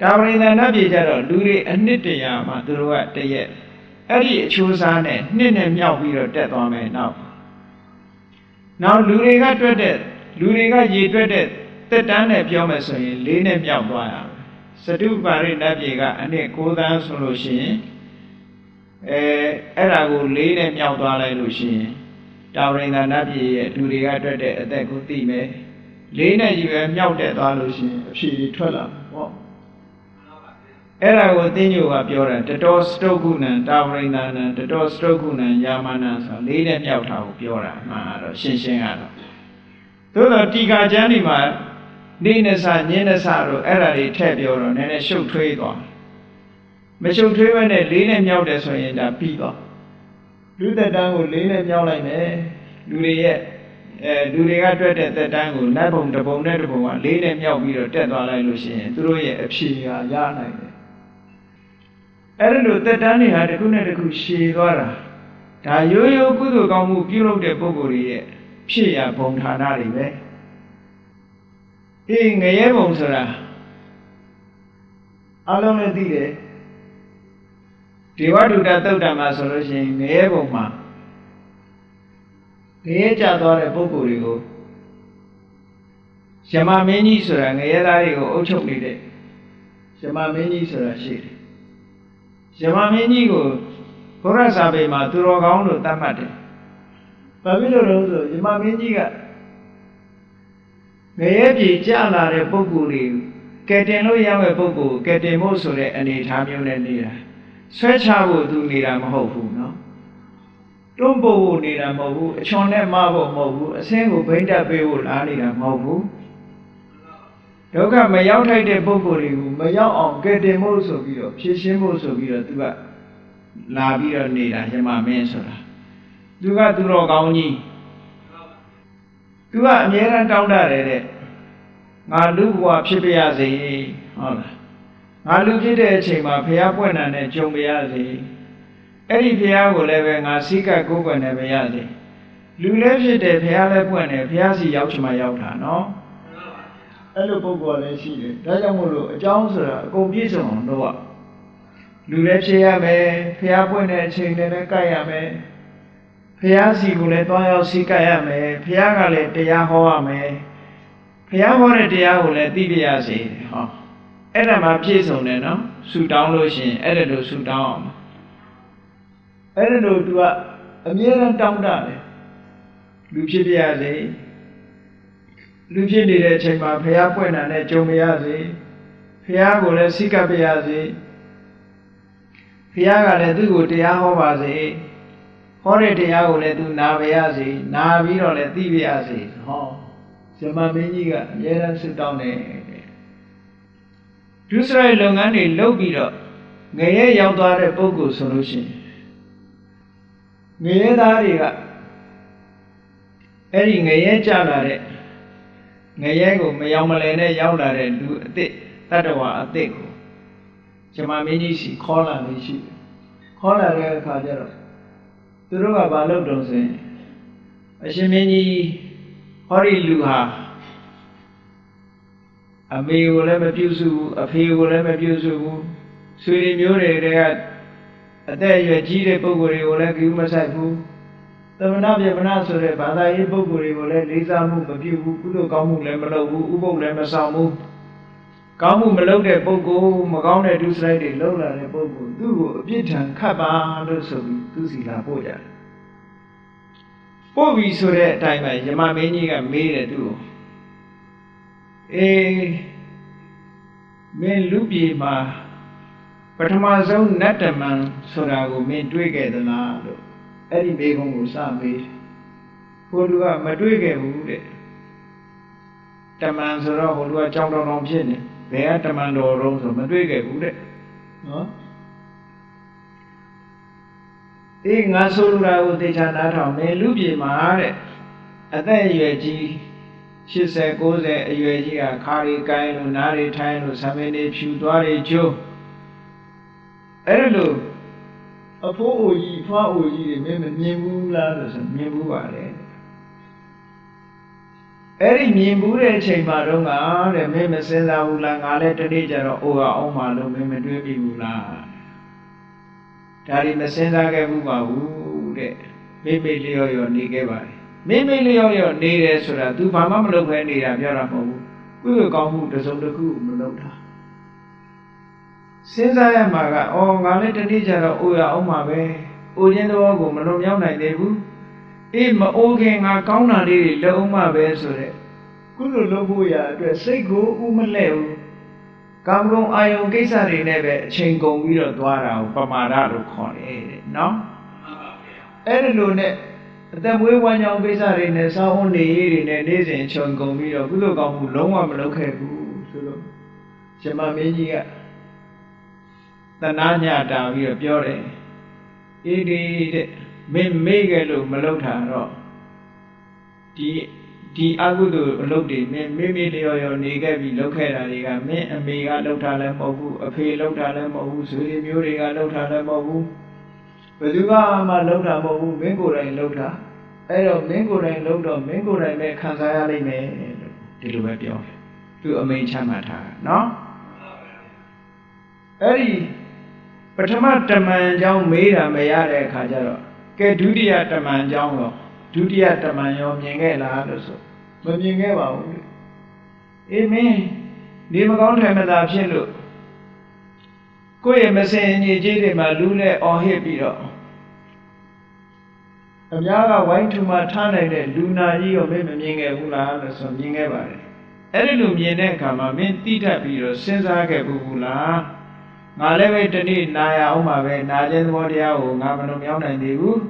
တာဝရိန္ဒနတ်ပြည်ကြတော့လူတွေအနှစ်တရာမှာသူတို့ကတရက်အဲ့ဒီအချိုးစားနဲ့နှစ်နဲ့မြောက်ပြီးတော့တက်သွားမယ်နောက်နောက်လူတွေကတွက်တဲ့လူတွေကရေတွက်တဲ့တက်တန်းနဲ့ပြောမယ်ဆိုရင်လေးနဲ့မြောက်သွားရမယ်စတုပါရိနတ်ပြည်ကအနှစ်9သန်းဆိုလို့ရှိရင်အဲအဲ့ဒါကိုလေးနဲ့မြောက်သွားလိုက်လို့ရှိရင်တာဝရိန္ဒနတ်ပြည်ရဲ့လူတွေကတွက်တဲ့အသက်ကိုသိမယ်လေးနဲ့ကြီးပဲမြောက်တက်သွားလို့ရှိရင်အဖြေထွက်လာမှာပေါ့ အဲ့ဒါကိုသင်ညိုကပြောတာတတော်စတုကုဏံတာဝရိန္ဒနံတတော်စတုကုဏံယာမနံဆိုလေးနဲ့မြောက်တာကိုပြောတာအမှန်ကတော့ရှင်းရှင်းကတော့သို့တော့တီကာကျမ်းဒီမှာနေနစညင်းနစတို့အဲ့ဒါတွေထည့်ပြောတော့နည်းနည်းရှုပ်ထွေးသွားမရှုပ်ထွေးဘဲနဲ့လေးနဲ့မြောက်တယ်ဆိုရင်ဒါပြီးသွားလူသက်တန်းကိုလေးနဲ့မြောက်လိုက်မယ်လူတွေရဲ့အဲလူတွေကတွက်တဲ့သက်တန်းကိုနတ်ဘုံတစ်ဘုံနဲ့တစ်ဘုံကလေးနဲ့မြောက်ပြီးတော့တက်သွားလိုက်လို့ရှိရင်သူတို့ရဲ့အဖြေကရနိုင်တယ် အဲ့ဒီလိုတက်တန်းတွေဟာတစ်ခုနဲ့တစ်ခုရှည်သွားတာဒါရိုးရိုးကုသိုလ်ကောင်းမှုပြုလုပ်တဲ့ပုဂ္ဂိုလ်တွေရဲ့ဖြစ်ရဘုံဌာနတွေပဲအေးငရဲဘုံဆိုတာအလုံးလည်းသိတယ်ဒေဝဒုတသုတ်တံမှာဆိုလို့ရှိရင်ငရဲဘုံမှာငရဲကြသွားတဲ့ပုဂ္ဂိုလ်တွေကိုယမမင်းကြီးဆိုတာငရဲသားတွေကိုအုပ်ချုပ်နေတဲ့ယမမင်းကြီးဆိုတာရှိတယ် ယမမင်းကြီးကိုဘုရားစာပေမှာသူတော်ကောင်းလို့သတ်မှတ်တယ်။ဘာဖြစ်လို့လဲဆိုယမမင်းကြီးကငရဲပြေကြလာတဲ့ပုဂ္ဂိုလ်တွေကယ်တင်လို့ရမယ့်ပုဂ္ဂိုလ်ကိုကယ်တင်ဖို့ဆိုတဲ့အနေအထားမျိုးနဲ့နေတာဆွဲချဖို့သူနေတာမဟုတ်ဘူးနော်။တွန်းပို့ဖို့နေတာမဟုတ်ဘူးအချွန်နဲ့မဖို့မဟုတ်ဘူးအစင်းကိုဘိမ့်တက်ပေးဖို့လားနေတာမဟုတ်ဘူး ဒုက္ခမရောက်ထိုက်တဲ့ပုဂ္ဂိုလ်တွေကိုမရောက်အောင်ကယ်တင်ဖို့ဆိုပြီးတော့ဖြည့်ရှင်းဖို့ဆိုပြီးတော့သူကလာပြီးတော့နေတာယမမင်းဆိုတာသူကသူတော်ကောင်းကြီးသူကအမြဲတမ်းတောင်းတတယ်တဲ့ငါလူဘဝဖြစ်ပါရစေဟုတ်လားငါလူဖြစ်တဲ့အချိန်မှာဖះပွင့်တာနဲ့ကြုံပါရစေအဲ့ဒီဖះကိုလည်းပဲငါစိတ်ကကိုယ်ကွယ်နေပါရစေလူလည်းဖြစ်တယ်ဖះလည်းပွင့်တယ်ဖះစီရောက်ချင်မှရောက်တာနော် အဲ့လိုပုံပေါ်လည်းရှိတယ်ဒါကြောင့်မို့လို့အကြောင်းဆိုတာအကုန်ပြည့်စုံအောင်လုပ်ရလူလည်းဖြေရမယ်ဖះပွင့်တဲ့အချိန်လည်းလည်းကြိုက်ရမယ်ဖះစီကိုလည်းတွားရောက်စီးကြိုက်ရမယ်ဖះကလည်းတရားဟောရမယ်ဖះဟောတဲ့တရားကိုလည်းသိပြရစေဟောအဲ့ဒါမှပြည့်စုံတယ်နော်ဆူတောင်းလို့ရှိရင်အဲ့ဒါလိုဆူတောင်းအောင်အဲ့ဒါလိုသူကအမြဲတမ်းတောင်းတတယ်လူဖြစ်ပြရစေ လူဖြစ်နေတဲ့အချိန်မှာဖះပွင့်တာနဲ့ကြုံမရစေဖះကိုလည်းစိတ်ကပ်ပါရစေဖះကလည်းသူ့ကိုတရားဟောပါစေဟောတဲ့တရားကိုလည်းသူနာပါရစေနာပြီးတော့လည်းသိပါရစေဟောဇမမင်းကြီးကအများအားဆုတောင်းတယ်ဒုစရိုက်လုပ်ငန်းတွေလုပ်ပြီးတော့ငရဲရောက်သွားတဲ့ပုဂ္ဂိုလ်ဆိုလို့ရှိရင်ငရဲသားတွေကအဲ့ဒီငရဲကြလာတဲ့ ငရဲကိုမယောင်မလဲနဲ့ရောက်လာတဲ့လူအစ်စ်တတ္တဝါအစ်စ်ကိုဇမမင်းကြီးစီခေါ်လာလို့ရှိတယ်ခေါ်လာတဲ့အခါကျတော့သူတို့ကဘာလုပ်တုံးဆိုရင်အရှင်မင်းကြီးဟောဒီလူဟာအမေကိုလည်းမပြုစုဘူးအဖေကိုလည်းမပြုစုဘူးဆွေတွေမျိုးတွေတွေကအသက်အရွယ်ကြီးတဲ့ပုဂ္ဂိုလ်တွေကိုလည်းကြည့်မဆိုင်ဘူး သမဏပြေမနာဆိုတဲ့ဘာသာရေးပုဂ္ဂိုလ်တွေကိုလည်းလေးစားမှုမပြုဘူးကုသိုလ်ကောင်းမှုလည်းမလုပ်ဘူးဥပုပ်လည်းမဆောင်ဘူးကောင်းမှုမလုပ်တဲ့ပုဂ္ဂိုလ်မကောင်းတဲ့ဒုစရိုက်တွေလုပ်လာတဲ့ပုဂ္ဂိုလ်သူ့ကိုအပြစ်ထံခတ်ပါလို့ဆိုပြီးသူစီလာပို့ကြတယ်ပို့ပြီဆိုတဲ့အတိုင်းပဲယမမင်းကြီးကမေးတယ်သူ့ကိုအေးမင်းလူပြေမှာပထမဆုံးနတ်တမန်ဆိုတာကိုမင်းတွေးခဲ့သလားလို့ အဲ့ဒီမိကုံကိုစမေးဟိုလူကမတွေ့ခဲ့ဘူးတဲ့တမန်ဆိုတော့ဟိုလူကကြောင်တောင်တောင်ဖြစ်နေဘယ်ကတမန်တော်တုံးဆိုမတွေ့ခဲ့ဘူးတဲ့နော်အေးငါဆိုလူတာကိုသေချာနားထောင်မင်းလူပြေမှာတဲ့အသက်အရွယ်ကြီး80 90အရွယ်ကြီးကခါရီကိုင်းလို့နားရီထိုင်းလို့ဆံမင်းတွေဖြူသွားတွေကျိုးအဲ့လိုအဖိုးအိုကြီး ဖွားအိုကြီးတွေမင်းမမြင်ဘူးလားလို့ဆိုမြင်ဘူးပါလေအဲ့ဒီမြင်ဘူးတဲ့အချိန်မှာတော့ငါတဲ့မင်းမစင်စားဘူးလားငါလည်းတနေ့ကျတော့အိုရအောင်မှလို့မင်းမတွေးမိဘူးလားဒါဒီမစင်စားခဲ့ဘူးပါဘူးတဲ့မိမိလျော့လျော့နေခဲ့ပါတယ်မိမိလျော့လျော့နေတယ်ဆိုတာ तू ဘာမှမလုပ်ခဲနေတာပြောတာမဟုတ်ဘူးကုသိုလ်ကောင်းမှုတစ်စုံတစ်ခုမလုပ်တာစဉ်းစားရမှာကအော်ငါလည်းတနေ့ကျတော့အိုရအောင်မှာပဲ အိုခြင်းသဘောကိုမလွန်မြောက်နိုင်သေးဘူးအေးမအိုခင်ငါကောင်းတာလေးတွေလုပ်အောင်မှာပဲဆိုတဲ့ကုသိုလ်လုပ်ဖို့ရအတွက်စိတ်ကိုဥမလဲဘူးကာမဂုဏ်အာယုံကိစ္စတွေနဲ့ပဲအချိန်ကုန်ပြီးတော့သွားတာကိုပမာဒလို့ခေါ်တယ်တဲ့နော်အဲ့ဒီလိုနဲ့အသက်မွေးဝမ်းကြောင်းကိစ္စတွေနဲ့စောင်းဝန်းနေရေးတွေနဲ့နေ့စဉ်ချုံကုန်ပြီးတော့ကုသိုလ်ကောင်းမှုလုံးဝမလုပ်ခဲ့ဘူးဆိုလို့ရှင်မမင်းကြီးကတနာညတာပြီးတော့ပြောတယ် အေးဒီတဲ့မင်းမေ့ခဲ့လို့မလုပ်တာတော့ဒီဒီအကုသိုလ်အလုပ်တွေမင်းမိမိလျော်လျော်နေခဲ့ပြီးလုပ်ခဲ့တာတွေကမင်းအမေကလုပ်တာလည်းမဟုတ်ဘူးအဖေလုပ်တာလည်းမဟုတ်ဘူးဆွေမျိုးတွေကလုပ်တာလည်းမဟုတ်ဘူးဘယ်သူကမှလုပ်တာမဟုတ်ဘူးမင်းကိုယ်တိုင်လုပ်တာအဲ့တော့မင်းကိုယ်တိုင်လုပ်တော့မင်းကိုယ်တိုင်ပဲခံစားရလိမ့်မယ်လို့ဒီလိုပဲပြောတယ်သူအမိန်ချမှတ်ထားတာနော်အဲ့ဒီ ပထမတမန်အကြောင်းမေးတာမရတဲ့အခါကျတော့ကဲဒုတိယတမန်အကြောင်းရောဒုတိယတမန်ရောမြင်ခဲ့လားလို့ဆိုမမြင်ခဲ့ပါဘူးလေအေးမင်းဒီမကောင်းထိုင်မသာဖြစ်လို့ကိုယ့်ရဲ့မစင်အညီကြီးတွေမှာလူးနဲ့အော်ဟစ်ပြီးတော့အများကဝိုင်းထူမှထားနိုင်တဲ့လူနာကြီးကိုမင်းမမြင်ခဲ့ဘူးလားလို့ဆိုမြင်ခဲ့ပါတယ်အဲ့ဒီလိုမြင်တဲ့အခါမှာမင်းတိထပ်ပြီးတော့စဉ်းစားခဲ့ဘူးလား ငါလည်းပဲတနေ့နာရအောင်ပါပဲနာခြင်းသဘောတရားကိုငါမလုံးမြောင်းနိုင်သေးဘူး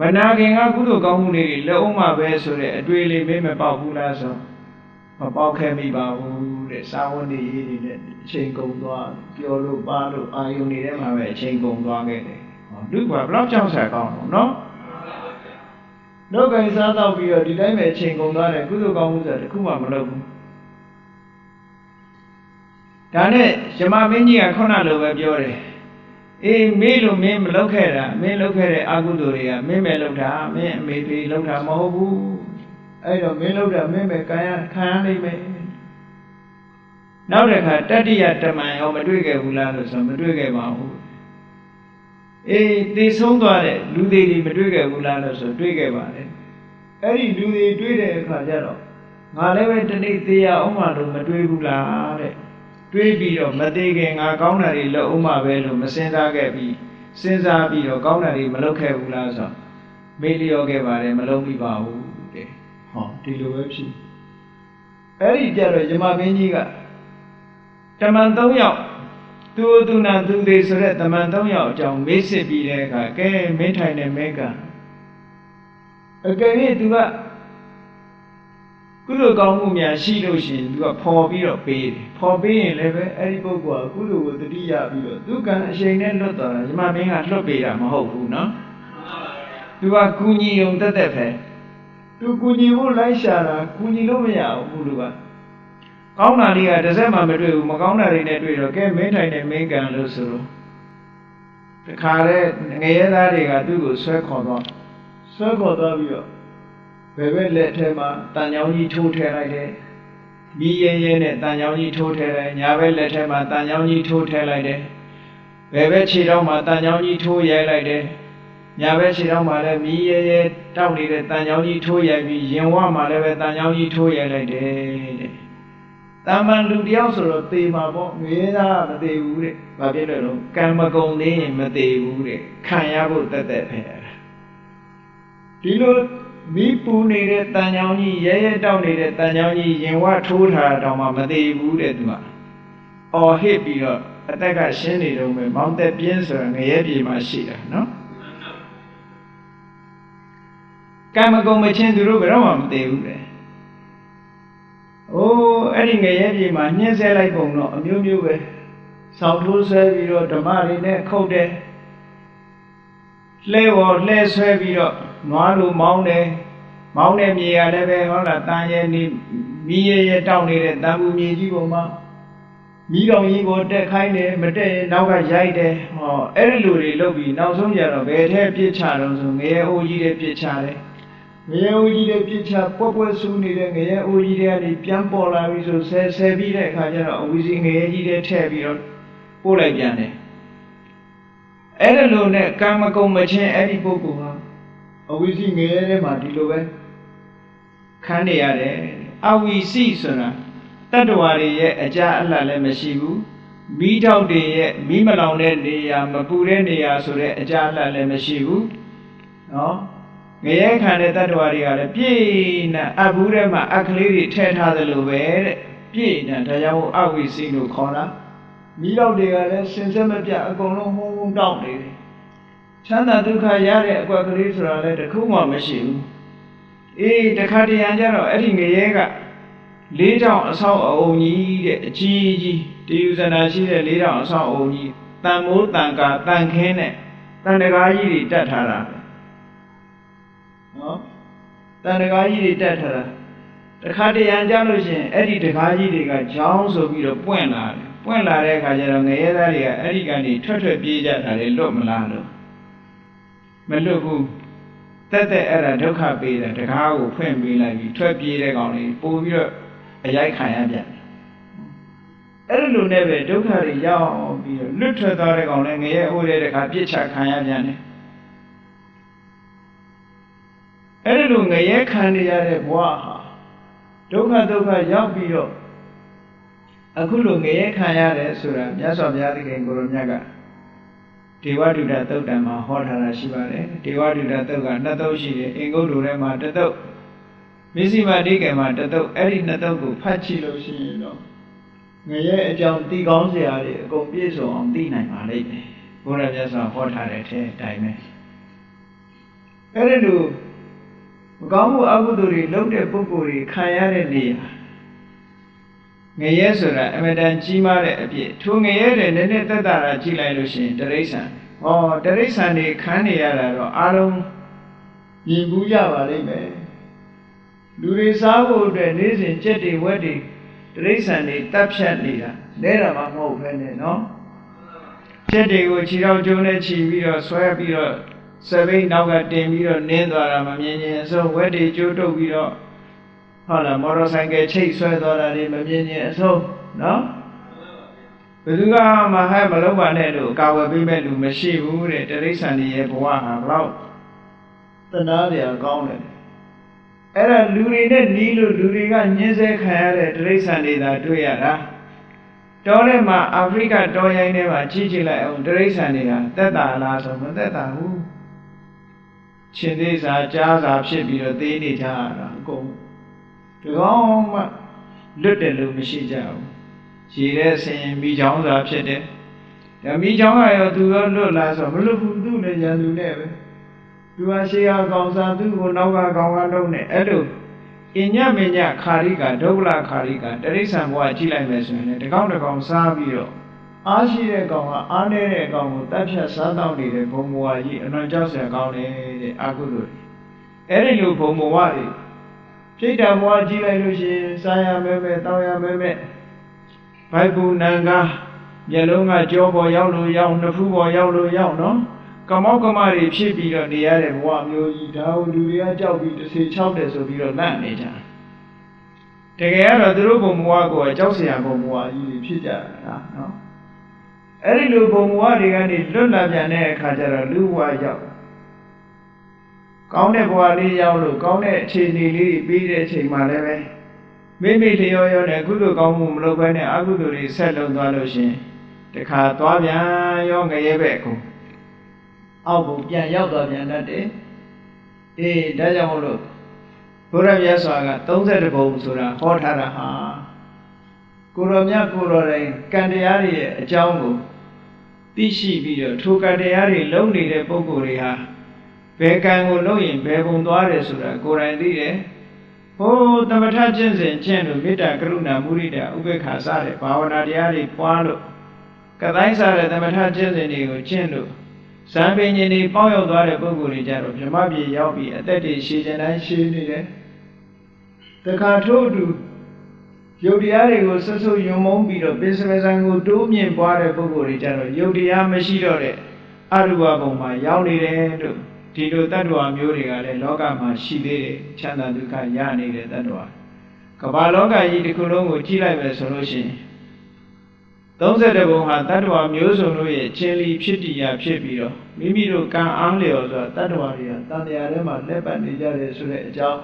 မနာခင်ကကုသိုလ်ကောင်းမှုတွေလက်အောင်ပါပဲဆိုတဲ့အတွေ့အလေးမင်းမပေါက်ဘူးလားဆိုမပေါက်ခဲ့မိပါဘူးတဲ့စာဝန်တွေရေးနေတဲ့အချိန်ကုန်သွားပြောလို့ပါလို့အာယုန်တွေထဲမှာပဲအချိန်ကုန်သွားခဲ့တယ်ဟောလူကဘယ်တော့ကြောက်ဆက်ကောင်းတော့နော်နှုတ်ကင်စားတော့ပြီးတော့ဒီတိုင်းပဲအချိန်ကုန်သွားတယ်ကုသိုလ်ကောင်းမှုဆိုတာတစ်ခုမှမလုပ်ဘူး ဒါနဲ့ယမမင်းကြီးကခုနလိုပဲပြောတယ်အေးမေးလို့မင်းမလုပ်ခဲ့တာမင်းလုပ်ခဲ့တဲ့အကုသိုလ်တွေကမင်းပဲလုပ်တာမင်းအမေဖေလုပ်တာမဟုတ်ဘူးအဲ့တော့မင်းလုပ်တာမင်းပဲခံရခံရနိုင်မယ်နောက်တစ်ခါတတိယတမန်ရောမတွေ့ခဲ့ဘူးလားလို့ဆိုမတွေ့ခဲ့ပါဘူးအေးသိဆုံးသွားတဲ့လူသေးတွေမတွေ့ခဲ့ဘူးလားလို့ဆိုတွေ့ခဲ့ပါတယ်အဲ့ဒီလူတွေတွေ့တဲ့အခါကျတော့ငါလည်းပဲတနေ့သေးရအောင်မှလို့မတွေ့ဘူးလားတဲ့ တွေးပြီးတော့မသေးခင်ငါကောင်းတာတွေလုပ်အောင်မှပဲလို့မစင်စားခဲ့ပြီးစဉ်းစားပြီးတော့ကောင်းတာတွေမလုပ်ခဲ့ဘူးလားဆိုမေးလျော့ခဲ့ပါတယ်မလုပ်မိပါဘူးတဲ့ဟောဒီလိုပဲဖြစ်အဲ့ဒီကြတော့ယမမင်းကြီးကတမန်၃ယောက်သူသူနာသူသေးဆိုတဲ့တမန်၃ယောက်အကြောင်းမေးစစ်ပြီးတဲ့အခါကဲမင်းထိုင်တဲ့မဲကအကယ်၍သူက ကုသိုလ်ကောင်းမှုများရှိလို့ရှိရင်သူကဖော်ပြီးတော့ပေးတယ်ဖော်ပေးရင်လည်းပဲအဲ့ဒီပုဂ္ဂိုလ်ကကုသိုလ်ကိုတတိယပြီးတော့သူကံအရှိန်နဲ့လွတ်သွားတာညီမမင်းကလွတ်ပေးတာမဟုတ်ဘူးနော်သူကကုညီုံတက်တက်ပဲသူကုညီဖို့လိုက်ရှာတာကုညီလို့မရဘူးလူကကောင်းတာလေးကတစ်စက်မှမတွေ့ဘူးမကောင်းတာတွေနဲ့တွေ့တော့ကဲမင်းထိုင်နေမင်းကံလို့ဆိုတော့တခါတဲ့ငရဲသားတွေကသူ့ကိုဆွဲခေါ်သွားဆွဲခေါ်သွားပြီးတော့ ဘယ်ဘက်လက်ထဲမှာတန်ချောင်းကြီးထိုးထည့်လိုက်တယ်။မိရဲရဲနဲ့တန်ချောင်းကြီးထိုးထည့်လိုက်ညာဘက်လက်ထဲမှာတန်ချောင်းကြီးထိုးထည့်လိုက်တယ်။ဘယ်ဘက်ခြေထောက်မှာတန်ချောင်းကြီးထိုးရိုက်လိုက်တယ်။ညာဘက်ခြေထောက်မှာလည်းမိရဲရဲတောက်နေတဲ့တန်ချောင်းကြီးထိုးရိုက်ပြီးရင်ဝမှာလည်းပဲတန်ချောင်းကြီးထိုးရိုက်လိုက်တယ်တဲ့။တာမန်လူတယောက်ဆိုတော့သေမှာပေါ့ငွေသားမသေဘူးတဲ့။ဘာဖြစ်လဲတော့ကံမကုံသေးရင်မသေဘူးတဲ့။ခံရဖို့တက်တက်ပဲ။ဒီလို မိပူနေတဲ့တန်ချောင်းကြီးရဲရဲတောက်နေတဲ့တန်ချောင်းကြီးရင်ဝထိုးထားတောင်မှမသေးဘူးတဲ့သူကအော်ဟစ်ပြီးတော့အတက်ကရှင်းနေတော့မယ်မောင်းသက်ပြင်းဆိုတာငရဲပြေမှာရှိတာနော်ကံမကုံမချင်းသူတို့ဘယ်တော့မှမသေးဘူးတဲ့အိုးအဲ့ဒီငရဲပြေမှာညှင်းဆဲလိုက်ပုံတော့အမျိုးမျိုးပဲဆောင်းထိုးဆွဲပြီးတော့ဓမ္မတွေနဲ့ခုတ်တယ် လှဲပေါ်လှဲဆွဲပြီးတော့နွားလိုမောင်းတယ်မောင်းတဲ့မြေရလည်းပဲဟုတ်လားတန်ရဲနေမိရရတောက်နေတဲ့တန်ဘူးမြေကြီးပေါ်မှာမိတော်ကြီးကိုတက်ခိုင်းတယ်မတက်ရင်နောက်ကရိုက်တယ်ဟောအဲ့ဒီလိုတွေလုပ်ပြီးနောက်ဆုံးကြတော့ဘယ်ထဲပြစ်ချတော့ဆိုငရဲအိုးကြီးတွေပြစ်ချတယ်ငရဲအိုးကြီးတဲ့ပြစ်ချပွက်ပွက်ဆူးနေတဲ့ငရဲအိုးကြီးတွေကနေပြန်ပေါ်လာပြီဆိုဆဲဆဲပြီးတဲ့အခါကျတော့အဝီစီငရဲကြီးတွေထည့်ပြီးတော့ပို့လိုက်ပြန်တယ် အဲ့ဒါလိုနဲ့ကာမဂုဏ်မချင်းအဲ့ဒီပုဂ္ဂိုလ်ဟာအဝီစီငရဲထဲမှာဒီလိုပဲခံနေရတယ်အဝီစီဆိုတာတတ္တဝါတွေရဲ့အကြအလှလည်းမရှိဘူးမိထောက်တွေရဲ့မိမလောင်တဲ့နေရာမပူတဲ့နေရာဆိုတဲ့အကြအလှလည်းမရှိဘူးနော်ငရဲခံတဲ့တတ္တဝါတွေကလည်းပြည့်နေအပ်ဘူးထဲမှာအခလေးတွေထည့်ထားသလိုပဲတဲ့ပြည့်နေဒါကြောင့်အဝိစီလို့ခေါ်တာ မိတော့တွေကလည်းစင်စက်မပြတ်အကုန်လုံးဟုံးဟုံးတောက်နေတယ်ချမ်းသာဒုက္ခရတဲ့အကွက်ကလေးဆိုတာလည်းတစ်ခုမှမရှိဘူးအေးတခါတရံကျတော့အဲ့ဒီငရဲကလေးတောင်အဆောက်အအုံကြီးတဲ့အကြီးကြီးတည်ယူဇနာရှိတဲ့လေးတောင်အဆောက်အအုံကြီးတန်မိုးတန်ကာတန်ခင်းနဲ့တန်တကားကြီးတွေတက်ထားတာပဲနော်တန်တကားကြီးတွေတက်ထားတာတခါတရံကြလို့ရှိရင်အဲ့ဒီတကားကြီးတွေကဂျောင်းဆိုပြီးတော့ပွင့်လာတယ် ပွင့်လာတဲ့အခါကျတော့ငရဲသားတွေကအဲ့ဒီကနေထွက်ထွက်ပြေးကြတာလေလွတ်မလားလို့မလွတ်ဘူးတက်တက်အဲ့ဒါဒုက္ခပေးတယ်တကားကိုဖွင့်ပေးလိုက်ပြီးထွက်ပြေးတဲ့ကောင်လေးပို့ပြီးတော့အရိုက်ခံရပြန်တယ်အဲ့ဒီလိုနဲ့ပဲဒုက္ခတွေရောက်ပြီးတော့လွတ်ထွက်သွားတဲ့ကောင်လည်းငရဲအိုးတဲ့တခါပြစ်ချခံရပြန်တယ်အဲ့ဒီလိုငရဲခံနေရတဲ့ဘဝဟာဒုက္ခဒုက္ခရောက်ပြီးတော့ အခုလိုငရဲခံရတယ်ဆိုတာမြတ်စွာဘုရားသခင်ကိုရောမြတ်ကဒေဝဒုဒသုတ်တံမှာဟောထားတာရှိပါတယ်ဒေဝဒုဒသုတ်ကနှစ်သုတ်ရှိတယ်အင်္ဂုတ္တထဲမှာတစ်သုတ်မစ္စည်းမတိကေမှာတစ်သုတ်အဲ့ဒီနှစ်သုတ်ကိုဖတ်ကြည့်လို့ရှိရင်တော့ငရဲအကြောင်းသိကောင်းစရာတွေအကုန်ပြည့်စုံအောင်သိနိုင်ပါလိမ့်မယ်ဘုရားမြတ်စွာဟောထားတဲ့အထက်အတိုင်းပဲအဲ့ဒီလိုမကောင်းမှုအကုသိုလ်တွေလုပ်တဲ့ပုဂ္ဂိုလ်တွေခံရတဲ့နေရာ ငရဲဆိုတာအမတန်ကြီးမားတဲ့အပြစ်ထိုငရဲတဲ့နည်းနည်းသက်သာတာကြည့်လိုက်လို့ရှိရင်တရိษံဟောတရိษံတွေခံနေရတာတော့အားလုံးမြင်ဘူးကြပါလိမ့်မယ်လူတွေစားဖို့အတွက်နေ့စဉ်ကြက်တွေဝက်တွေတရိษံတွေတပ်ဖြတ်နေတာလဲတာမှမဟုတ်ဘဲနဲ့နော်ကြက်တွေကိုခြေထောက်ကျုံးနဲ့ခြီးပြီးတော့ဆွဲပြီးတော့စပိတ်နောက်ကတင်ပြီးတော့နင်းသွားတာမမြင်ရင်အဆုံးဝက်တွေကျိုးတုပ်ပြီးတော့ ဟုတ်လားမော်တော်ဆိုင်ကယ်ချိတ်ဆွဲသွားတာတွေမမြင်ရင်အဆုံးနော်ဘယ်သူကမှဟဲ့မလုပ်ပါနဲ့လို့ကာဝယ်ပေးမဲ့လူမရှိဘူးတဲ့တရိษံတွေရဲ့ဘဝဟာဘလောက်တနာစရာကောင်းတယ်အဲ့ဒါလူတွေနဲ့နီးလို့လူတွေကညှင်းဆဲခံရတဲ့တရိษံတွေသာတွေ့ရတာတောထဲမှာအာဖရိကတောရိုင်းထဲမှာကြီးကြည့်လိုက်အောင်တရိษံတွေဟာသက်တာလားဆိုမသက်တာဘူးရှင်သေးစာကြားစာဖြစ်ပြီးတော့သေးနေကြတာအကုန် ဒီကောင်မှလွတ်တယ်လို့မရှိကြဘူးရေတဲ့ဆင်မိချောင်းစာဖြစ်တယ်ဒါမိချောင်းကရောသူရောလွတ်လားဆိုမလွတ်ဘူးသူ့လည်းရန်သူနဲ့ပဲသူကရှေးကကောင်စာသူ့ကိုနောက်ကကောင်ကလုံးနဲ့အဲ့လိုအညမညခါရိကဒုဗ္ဗလခါရိကတရိษံဘဝကြည့်လိုက်မယ်ဆိုရင်လည်းဒီကောင်တစ်ကောင်စားပြီးတော့အားရှိတဲ့ကောင်ကအားနေတဲ့ကောင်ကိုတတ်ဖြတ်စားတော့နေတဲ့ဘုံဘဝကြီးအလွန်ကြောက်စရာကောင်းတယ်တဲ့အကုသိုလ်တွေအဲ့ဒီလိုဘုံဘဝတွေ ပြိတ္တာဘဝကြည့်လိုက်လို့ရှိရင်စားရမဲမဲတောင်းရမဲမဲဘိုက်ဘူနံကားမျက်လုံးကကြောပေါ်ရောက်လို့ရောက်နှစ်ဖူးပေါ်ရောက်လို့ရောက်နော်ကမောက်ကမတွေဖြစ်ပြီးတော့နေရတဲ့ဘဝမျိုးကြီးဒါကိုလူတွေကကြောက်ပြီးတစ်စေချောက်တယ်ဆိုပြီးတော့လန့်နေကြတကယ်ကတော့သူတို့ဘုံဘဝကိုကြောက်စရာဘုံဘဝကြီးတွေဖြစ်ကြတာနော်အဲ့ဒီလိုဘုံဘဝတွေကနေလွတ်လာပြန်တဲ့အခါကျတော့လူဘဝရောက် ကောင်းတဲ့ဘဝလေးရောက်လို့ကောင်းတဲ့အခြေအနေလေးပြီးတဲ့အချိန်မှလည်းပဲမိမိလျော်ရောနဲ့ကုသိုလ်ကောင်းမှုမလုပ်ဘဲနဲ့အကုသိုလ်တွေဆက်လုပ်သွားလို့ရှင်တခါသွားပြန်ရောငရဲဘက်ကိုအောက်ကိုပြန်ရောက်သွားပြန်တတ်တယ်အေးဒါကြောင့်မို့လို့ဘုရားမြတ်စွာက32ဘုံဆိုတာဟောထားတာဟာကိုရောမြတ်ကိုရောတိုင်းကံတရားတွေရဲ့အကြောင်းကိုသိရှိပြီးတော့ထိုကံတရားတွေလုံနေတဲ့ပုဂ္ဂိုလ်တွေဟာ ဘယ်ကံကိုလုပ်ရင်ဘယ်ပုံသွားတယ်ဆိုတာကိုယ်တိုင်သိတယ်ဟိုးသမထကျင့်စဉ်ကျင့်လို့မေတ္တာကရုဏာမုရိဒဥပေက္ခစတဲ့ဘာဝနာတရားတွေပွားလို့ကတိုင်းစားတဲ့သမထကျင့်စဉ်တွေကိုကျင့်လို့ဇံပင်ရှင်တွေပေါက်ရောက်သွားတဲ့ပုဂ္ဂိုလ်တွေကြတော့မြမပြေရောက်ပြီးအသက်တွေရှည်ကျင်တိုင်းရှည်နေတယ်တခါထို့အတူယုတ်တရားတွေကိုဆွဆွယုံမုံပြီးတော့ပိစမဇံကိုတိုးမြင့်ပွားတဲ့ပုဂ္ဂိုလ်တွေကြတော့ယုတ်တရားမရှိတော့တဲ့အရူပဘုံမှာရောက်နေတယ်လို့ ဒီလိုတ attva မျိုးတွေကလည်းလောကမှာရှိသေးတယ်ချမ်းသာဒုက္ခရနေတဲ့တ attva ကမ္ဘာလောကကြီးတစ်ခုလုံးကိုကြည့်လိုက်မယ်ဆိုလို့ရှိရင်32ဘုံဟာတ attva မျိုးစုံတို့ရဲ့ချင်းလီဖြစ်တည်ရာဖြစ်ပြီးတော့မိမိတို့ကံအားလျော်ဆိုတာတ attva တွေကတန်တရားထဲမှာလက်ပတ်နေကြတယ်ဆိုတဲ့အကြောင်း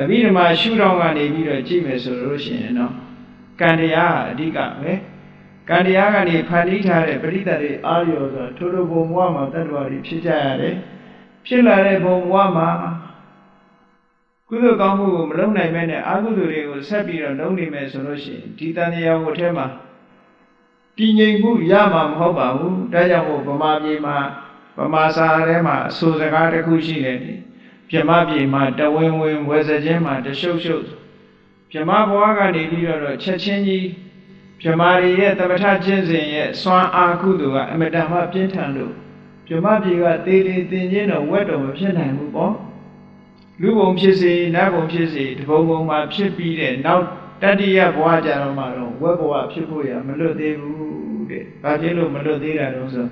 အဘိဓမ္မာရှုထောင့်ကနေပြီးတော့ကြည့်မယ်ဆိုလို့ရှိရင်တော့ကံတရားဟာအဓိကပဲ ကံတရားကနေဖန်တီးထားတဲ့ပရိသတ်တွေအားလျော်ဆိုတာထိုးထိုးဘုံဘဝမှာတ attva တွေဖြစ်ကြရတယ်ဖြစ်လာတဲ့ဘုံဘဝမှာကုသိုလ်ကောင်းမှုကိုမလုပ်နိုင်မဲနဲ့အကုသိုလ်တွေကိုဆက်ပြီးတော့လုပ်နေမယ်ဆိုလို့ရှိရင်ဒီတန်တရားကိုထဲမှာတည်ငြိမ်မှုရမှာမဟုတ်ပါဘူးဒါကြောင့်မို့ဗမာပြည်မှာဗမာစာထဲမှာအဆိုစကားတစ်ခုရှိတယ်ဒီဗြဟ္မပြည်မှာတဝင်းဝင်းဝယ်စခြင်းမှာတရှုပ်ရှုပ်ဗြဟ္မဘဝကနေပြီးတော့ချက်ချင်းကြီး ဗြဟ္မာတွေရဲ့သမထချင်းစဉ်ရဲ့စွမ်းအားကုသိုလ်ကအမတန်မှပြင်းထန်လို့ဗြဟ္မပြည်ကတေးသေးတင်ချင်းတော့ဝက်တော်မဖြစ်နိုင်ဘူးပေါ့လူဘုံဖြစ်စေနတ်ဘုံဖြစ်စေတဘုံဘုံမှာဖြစ်ပြီးတဲ့နောက်တတိယဘဝကြတော့မှတော့ဝက်ဘဝဖြစ်ဖို့ရမလွတ်သေးဘူးတဲ့။ဘာဖြစ်လို့မလွတ်သေးတာတော့ဆို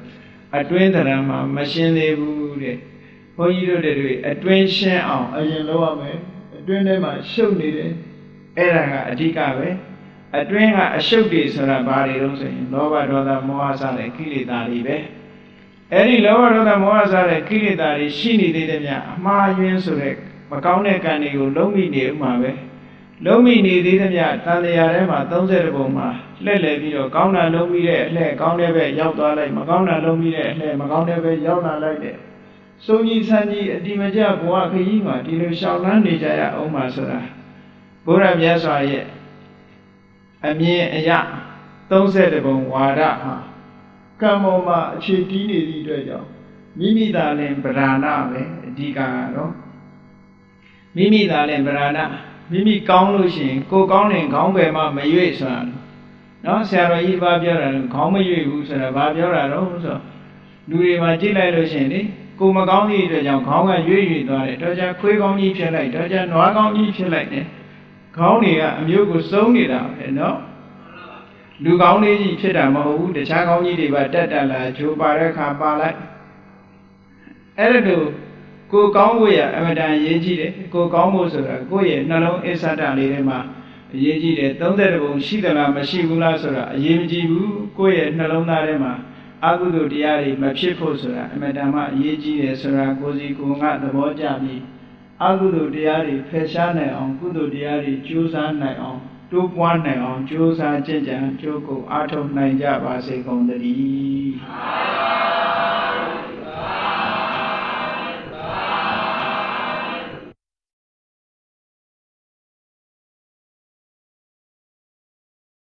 အတွင်းတရံမှာမရှင်းသေးဘူးတဲ့။ဘုန်းကြီးတို့တွေအတွင်းရှင်းအောင်အရင်လုပ်ရမယ်။အတွင်းထဲမှာရှုပ်နေတယ်။အဲ့ဒါကအဓိကပဲ။ အတွင်းကအရှုပ်တွေဆိုတာဘာတွေတော့ဆိုရင်လောဘဒေါသမောဟစတဲ့ကိလေသာတွေပဲ။အဲ့ဒီလောဘဒေါသမောဟစတဲ့ကိလေသာတွေရှိနေသေးတယ်မြအမှားယွင်းဆိုတဲ့မကောင်းတဲ့ကံတွေကိုလုံးမိနေဥမှာပဲလုံးမိနေသေးသမျှတန်တရားထဲမှာ30ပုံမှာလှည့်လည်ပြီးတော့ကောင်းတာလုံးမိတဲ့အလှဲ့ကောင်းတဲ့ဘက်ရောက်သွားလိုက်မကောင်းတာလုံးမိတဲ့အလှဲ့မကောင်းတဲ့ဘက်ရောက်လာလိုက်တဲ့စုံကြီးဆန်းကြီးအတိမကျဘဝခရီးမှာဒီလိုရှောင်လန်းနေကြရအောင်ပါဆိုတာဘုရားမြတ်စွာရဲ့ အမြင်အရ30ပုံဝါဒဟာကံပေါ်မှာအခြေတည်နေသည့်အတွက်ကြောင့်မိမိသာလင်ဗราဏပဲအဓိကကတော့မိမိသာလင်ဗราဏမိမိကောင်းလို့ရှိရင်ကိုကောင်းရင်ခေါင်းပဲမှမရွေ့ဆိုတာနော်ဆရာတော်ကြီးဘာပြောတာလဲခေါင်းမရွေ့ဘူးဆိုတာဘာပြောတာတော့ဆိုတော့လူတွေမှာကြည့်လိုက်လို့ရှိရင်လေကိုမကောင်းသည့်အတွက်ကြောင့်ခေါင်းကရွေ့ရွေ့သွားတယ်တော့ကြခွေးကောင်းကြီးဖြစ်လိုက်တော့ကြနွားကောင်းကြီးဖြစ်လိုက်တယ် ခေါင်းတွေကအမျိုးကိုစုံနေတာပဲနော်လူကောင်းလေးကြီးဖြစ်တာမဟုတ်ဘူးတခြားကောင်းကြီးတွေပါတက်တက်လာဂျိုးပါတဲ့ခါပါလိုက်အဲ့ဒါလို့ကိုကောင်းဖို့ရအမတန်အရေးကြီးတယ်ကိုကောင်းဖို့ဆိုတာကိုယ့်ရဲ့နှလုံးအစ္ဆဒလေးထဲမှာအရေးကြီးတယ်30ဘုံရှိသလားမရှိဘူးလားဆိုတာအရေးမကြီးဘူးကိုယ့်ရဲ့နှလုံးသားထဲမှာအကုသိုလ်တရားတွေမဖြစ်ဖို့ဆိုတာအမတန်မှအရေးကြီးတယ်ဆိုတာကိုစီကိုငါသဘောကျပြီး အကုသိုလ်တရားတွေဖယ်ရှားနိုင်အောင်ကုသိုလ်တရားတွေကြိုးစားနိုင်အောင်တိုးပွားနိုင်အောင်ကြိုးစားကြင်ကြံကြိုးကိုအားထုတ်နိုင်ကြပါစေကုန်သတည်း